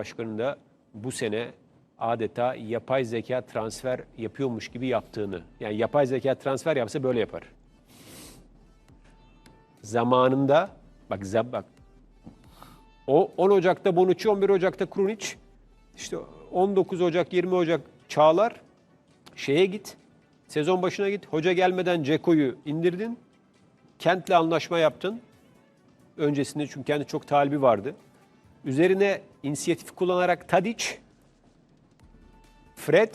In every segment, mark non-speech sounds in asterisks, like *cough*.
Başkanı'nın da bu sene adeta yapay zeka transfer yapıyormuş gibi yaptığını. Yani yapay zeka transfer yapsa böyle yapar. Zamanında bak bak o 10 Ocak'ta Bonucci, 11 Ocak'ta Krunic, işte 19 Ocak, 20 Ocak Çağlar, şeye git, sezon başına git, hoca gelmeden Ceko'yu indirdin, Kent'le anlaşma yaptın. Öncesinde çünkü kendi çok talibi vardı. Üzerine inisiyatif kullanarak Tadic, Fred,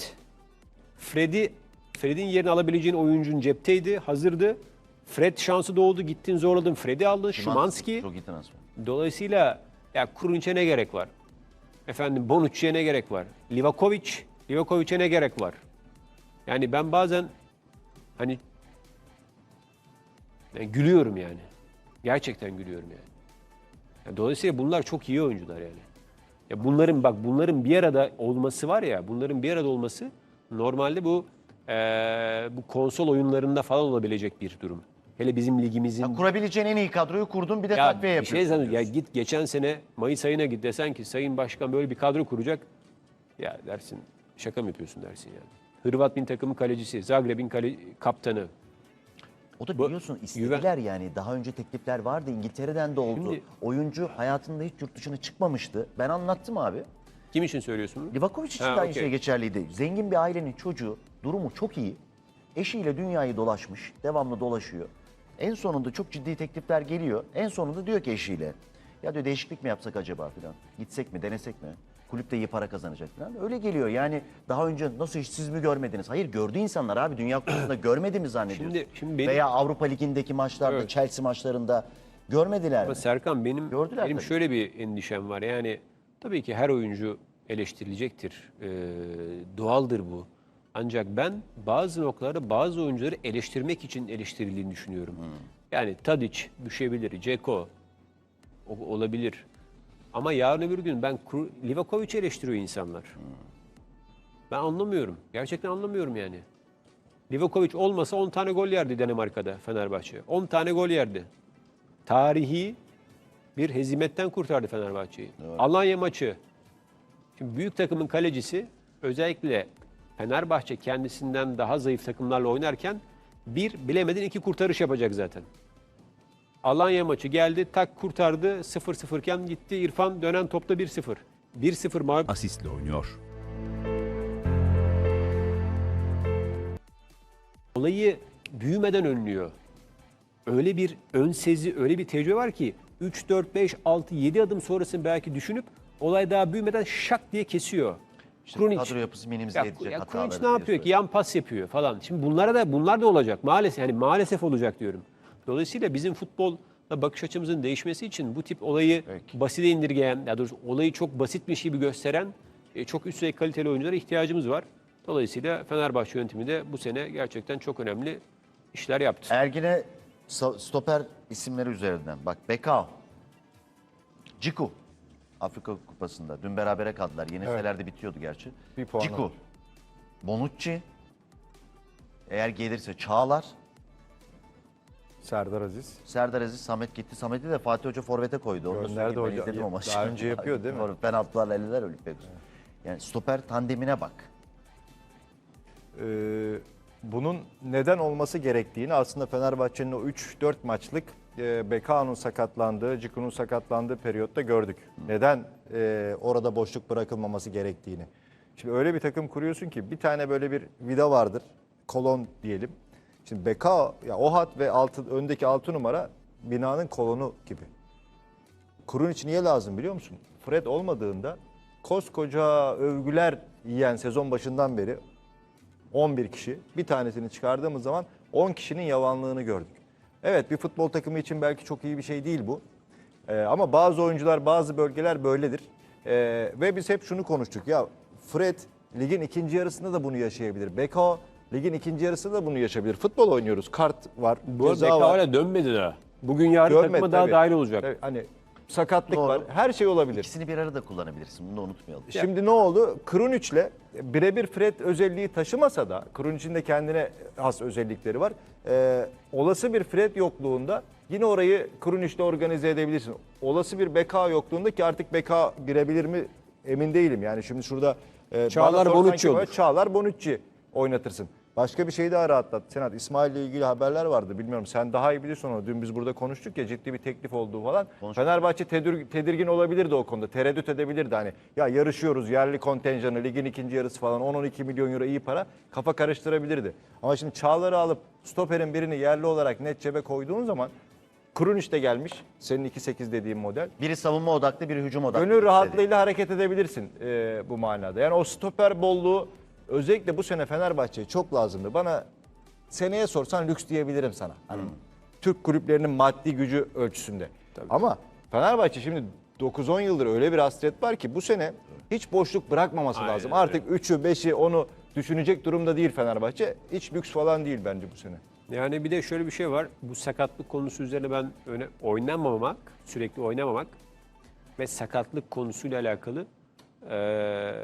Fred'i Fred'in yerini alabileceğin oyuncun cepteydi, hazırdı. Fred şansı doğdu, gittin zorladın. Fred'i aldın, Szymanski. Çok iyi transfer. Dolayısıyla ya Kurunic'e ne gerek var? Efendim Bonucci'ye ne gerek var? Livakovic, Livakovic'e ne gerek var? Yani ben bazen hani yani gülüyorum yani. Gerçekten gülüyorum yani. Yani Dolayısıyla bunlar çok iyi oyuncular yani. Ya bunların bak bunların bir arada olması var ya, bunların bir arada olması normalde bu eee, bu konsol oyunlarında falan olabilecek bir durum. Hele bizim ligimizin Ya kurabileceğin en iyi kadroyu kurdun bir de ya takviye bir şey yapıyorsun. zannediyorum. Ya diyorsun. git geçen sene Mayıs ayına git desen ki Sayın Başkan böyle bir kadro kuracak. Ya dersin şaka mı yapıyorsun dersin yani. Hırvat bin takımın kalecisi, Zagreb'in kale, kaptanı. O da biliyorsun istediler yani. Daha önce teklifler vardı. İngiltere'den de oldu. Şimdi- Oyuncu hayatında hiç yurt dışına çıkmamıştı. Ben anlattım abi. Kim için söylüyorsun bunu? Livakovic için Ha, de aynı okey. şey geçerliydi. Zengin bir ailenin çocuğu durumu çok iyi. Eşiyle dünyayı dolaşmış. Devamlı dolaşıyor. En sonunda çok ciddi teklifler geliyor. En sonunda diyor ki eşiyle. Ya diyor değişiklik mi yapsak acaba filan. Gitsek mi denesek mi? Kulüpte iyi para kazanacak falan. Öyle geliyor yani daha önce nasıl hiç siz mi görmediniz? Hayır gördü insanlar abi Dünya Kupası'nda *clears throat* görmedi mi zannediyorsun? Şimdi- şimdi benim- Veya Avrupa Ligi'ndeki maçlarda Evet. Chelsea maçlarında görmediler Ama mi? Serkan benim Gördüler benim tabii. şöyle bir endişem var. Yani tabii ki her oyuncu eleştirilecektir. Ee, doğaldır bu. Ancak ben bazı noktalarda bazı oyuncuları eleştirmek için eleştirildiğini düşünüyorum. Yani Tadic düşebilir, Ceko o- olabilir. Ama yarın öbür gün ben Livakovic'i eleştiriyor insanlar. Ben anlamıyorum. Gerçekten anlamıyorum yani. Livakovic olmasa 10 tane gol yerdi Danimarka'da Fenerbahçe. 10 tane gol yerdi tarihi bir hezimetten kurtardı Fenerbahçe'yi. Alanya maçı. Şimdi büyük takımın kalecisi özellikle Fenerbahçe kendisinden daha zayıf takımlarla oynarken bir bilemedin iki kurtarış yapacak zaten. Alanya maçı geldi tak kurtardı 0-0 iken gitti İrfan dönen topta 1-0. 1-0 mağlup asistle oynuyor. olayı büyümeden önlüyor. Öyle bir ön sezi, öyle bir tecrübe var ki 3, 4, 5, 6, 7 adım sonrasını belki düşünüp olay daha büyümeden şak diye kesiyor. İşte Krunic. kadro yapısı minimize Ya, edecek ya hataları Krunic ne yapıyor ki? Yan pas yapıyor falan. Şimdi bunlara da bunlar da olacak. Maalesef yani maalesef olacak diyorum. Dolayısıyla bizim futbolla bakış açımızın değişmesi için bu tip olayı Peki. basite indirgeyen, ya doğrusu olayı çok basitmiş gibi gösteren e, çok üst düzey kaliteli oyunculara ihtiyacımız var. Dolayısıyla Fenerbahçe yönetimi de bu sene gerçekten çok önemli işler yaptı. Ergine stoper isimleri üzerinden. Bak Bekao, Ciku Afrika Kupası'nda. Dün berabere kaldılar. Yenilseler bitiyordu gerçi. Bir puan Ciku. Bonucci, eğer gelirse Çağlar, Serdar Aziz. Serdar Aziz, Samet gitti. Samet'i de Fatih Hoca forvete koydu. Onu da Gönderdi söyleyeyim, ben hoca. izledim o maçı. Daha önce yapıyor değil mi? Doğru, Penaltılarla elediler Olympiakos'u. Yani stoper tandemine bak. Ee, bunun neden olması gerektiğini aslında Fenerbahçe'nin o 3-4 maçlık e, Bekao'nun sakatlandığı, Ciku'nun sakatlandığı periyotta gördük. Neden e, orada boşluk bırakılmaması gerektiğini. Şimdi öyle bir takım kuruyorsun ki bir tane böyle bir vida vardır. Kolon diyelim. Şimdi Bekao, ya o hat ve altı, öndeki 6 numara binanın kolonu gibi. Kurun için niye lazım biliyor musun? Fred olmadığında koskoca övgüler yiyen sezon başından beri 11 kişi bir tanesini çıkardığımız zaman 10 kişinin yavanlığını gördük. Evet bir futbol takımı için belki çok iyi bir şey değil bu. Ee, ama bazı oyuncular bazı bölgeler böyledir. Ee, ve biz hep şunu konuştuk ya Fred ligin ikinci yarısında da bunu yaşayabilir. Beko ligin ikinci yarısında da bunu yaşayabilir. Futbol oynuyoruz kart var Bu arada ceza Beka var. hala dönmedi daha. Bugün yarın Görmedi takıma daha tabii. dahil olacak. Tabii, hani sakatlık Doğru. var her şey olabilir. İkisini bir arada kullanabilirsin. Bunu da unutmayalım. Şimdi ne oldu? Kruniç'le birebir Fred özelliği taşımasa da Kruniç'in de kendine has özellikleri var. Ee, olası bir Fred yokluğunda yine orayı Kruniç'le organize edebilirsin. Olası bir Beka yokluğunda ki artık Beka girebilir mi emin değilim. Yani şimdi şurada e, Çağlar sorsan Bonucci olur. Çağlar Bonucci oynatırsın. Başka bir şey daha rahatlat. Senat İsmail ile ilgili haberler vardı. Bilmiyorum sen daha iyi bilirsin onu. Dün biz burada konuştuk ya ciddi bir teklif olduğu falan. Fenerbahçe tedir- tedirgin olabilirdi o konuda. Tereddüt edebilirdi hani. Ya yarışıyoruz yerli kontenjanı ligin ikinci yarısı falan 10-12 milyon euro iyi para. Kafa karıştırabilirdi. Ama şimdi Çağlar'ı alıp stoperin birini yerli olarak net cebe koyduğun zaman Krunic de gelmiş. Senin 2-8 dediğin model. Biri savunma odaklı, biri hücum odaklı. Gönül rahatlığıyla hareket edebilirsin e, bu manada. Yani o stoper bolluğu özellikle bu sene Fenerbahçe'ye çok lazımdı. Bana seneye sorsan lüks diyebilirim sana. Hani Türk kulüplerinin maddi gücü ölçüsünde. Ama Fenerbahçe şimdi 9-10 yıldır öyle bir hasret var ki bu sene hiç boşluk bırakmaması Aynen lazım. Artık 3'ü 5'i onu düşünecek durumda değil Fenerbahçe. Hiç lüks falan değil bence bu sene. Yani bir de şöyle bir şey var. Bu sakatlık konusu üzerine ben öne oynamamak, sürekli oynamamak ve sakatlık konusuyla alakalı eee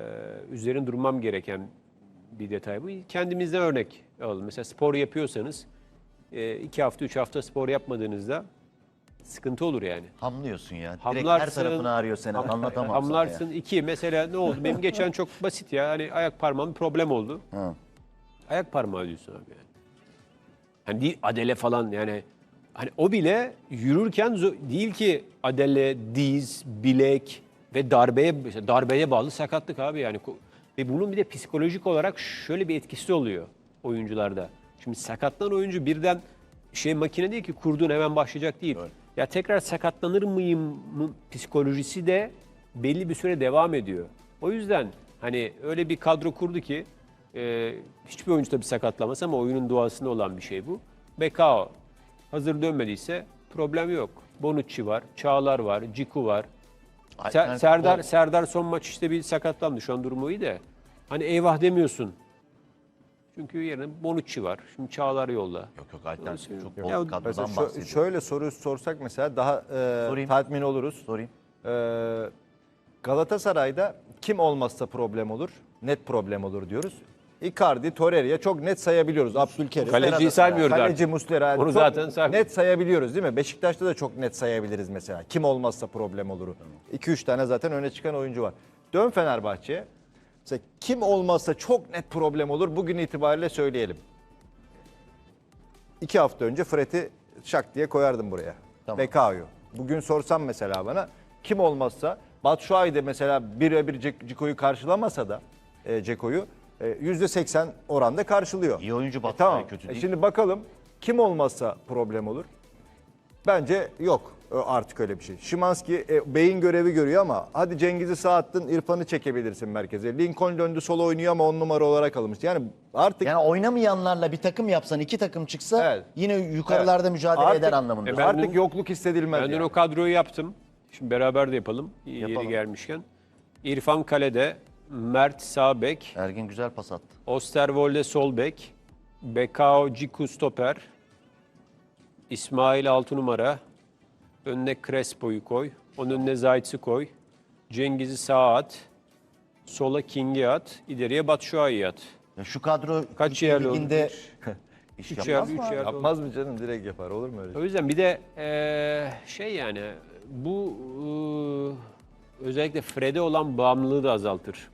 üzerine durmam gereken bir detay bu. Kendimizden örnek alalım. Mesela spor yapıyorsanız eee, iki hafta, üç hafta spor yapmadığınızda sıkıntı olur yani. Hamlıyorsun ya. Direkt Hamlarsın. her tarafını ağrıyor senin. Anlatamam *laughs* Hamlarsın. iki mesela ne oldu? Benim *laughs* geçen çok basit ya. Hani ayak parmağım bir problem oldu. Ha. Ayak parmağı diyorsun abi yani. Hani değil adele falan yani. Hani o bile yürürken zo- değil ki adele, diz, bilek ve darbeye mesela darbeye bağlı sakatlık abi yani. Ko- Ve bunun bir de psikolojik olarak şöyle bir etkisi oluyor oyuncularda. Şimdi sakatlanan oyuncu birden şey makine değil ki kurduğun hemen başlayacak değil. Ya tekrar sakatlanır mıyım mı psikolojisi de belli bir süre devam ediyor. O yüzden hani öyle bir kadro kurdu ki e, hiçbir oyuncu tabii sakatlamaz ama oyunun doğasında olan bir şey bu. Bekao hazır dönmediyse problem yok. Bonucci var, Çağlar var, Ciku var. Ser- Serdar ol- Serdar son maç işte bir sakatlandı. Şu an durumu iyi de. Hani eyvah demiyorsun. Çünkü yerine Bonucci var. Şimdi Çağlar yolda. Yok yok alternatif çok bol kadrodan bahsediyor. şöyle soru sorsak mesela daha e, Sorayım. tatmin oluruz. Sorayım. Ee, Galatasaray'da kim olmazsa problem olur, net problem olur diyoruz. Icardi, Torreira çok net sayabiliyoruz. Abdülkerim. Kaleciyi saymıyoruz Kaleci artık. Muslera. Onu çok zaten saymıyoruz. Net sayabiliyoruz değil mi? Beşiktaş'ta da çok net sayabiliriz mesela. Kim olmazsa problem olur. 2-3 tane zaten öne çıkan oyuncu var. Dön Fenerbahçe'ye. Mesela kim olmazsa çok net problem olur. Bugün itibariyle söyleyelim. İki hafta önce Fred'i şak diye koyardım buraya. Tamam. Bekao'yu. Bugün sorsam mesela bana kim olmazsa Batshuayi de mesela birebir Cek- Ciko'yu karşılamasa da e, Ceko'yu e, %80 oranda karşılıyor. İyi oyuncu E, Batshuayi tamam. kötü E, değil. şimdi bakalım kim olmazsa problem olur. Bence yok e, artık öyle bir şey. Şimanski e, beyin görevi görüyor ama hadi Cengiz'i sağ attın İrfan'ı çekebilirsin merkeze. Lincoln döndü sola oynuyor ama on numara olarak alınmış. Yani artık Yani oynamayanlarla bir takım yapsan, iki takım çıksa Evet. yine yukarılarda Evet. mücadele Artık- eder anlamında. E ben artık dün- yokluk hissedilmez. Ben dün yani. o kadroyu yaptım. Şimdi beraber de yapalım. Yeri gelmişken. İrfan Kale'de, Mert sağ bek, Ergin güzel pas attı. Osterwolde sol bek, Bekao Ciku stoper, İsmail 6 numara, önüne Crespo'yu koy, onun önüne Zayt'sı koy, Cengiz'i sağa at, sola King'i at, ileriye Batshuayi'yi at. Ya şu kadro Kaç yerli liginde olur? *laughs* iş Üç yapmaz yerli, mı? üç yerli. Yapmaz mı canım direkt yapar olur mu öyle? şey? O yüzden bir de eee, şey yani bu eee, özellikle Fred'e olan bağımlılığı da azaltır.